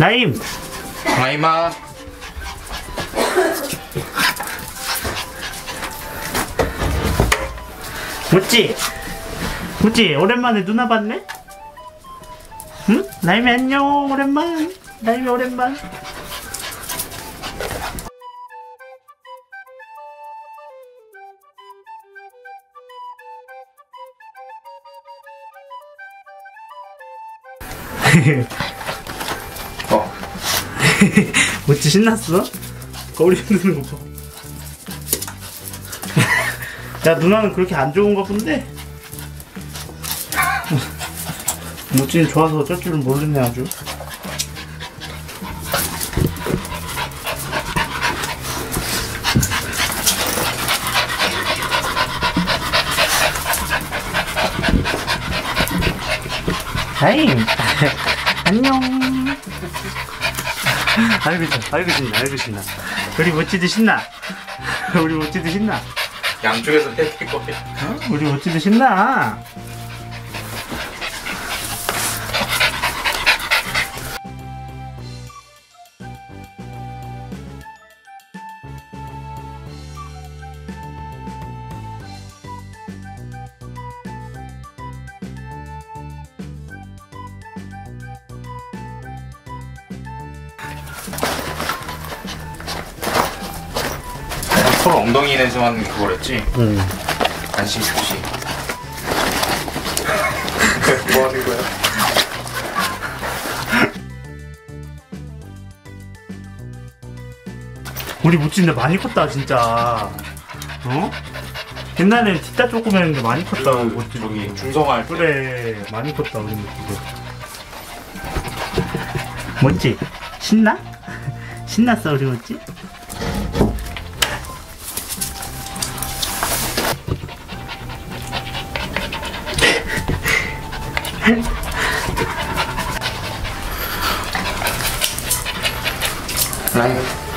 나임. 라임아 무찌 무찌 오랜만에 누나 봤네? 응? 나임이 안녕 오랜만. 나임이 오랜만. 어 무찌 신났어? 거울이 흔드는 거 봐. 야 누나는 그렇게 안 좋은가 본데? 무찌는 좋아서 어쩔 줄은 모르네 아주 하임 안녕 아이고 신나 아이고 신나 아이고 신나? 우리 멋지도 신나? 우리 멋지도 신나? 양쪽에서 될 거야 어? 우리 멋지도 신나 서로 엉덩이에서만 그거랬지? 응 안심 표시. 뭐 하는 거야? 우리 멋진데 많이 컸다 진짜. 어? 옛날엔 진짜 조그맸는데 많이 컸다 멋지 저기 중성화 할때. 그래 많이 컸다 우리 멋지도. 멋지? 신나? 신났어 우리 멋지? 라임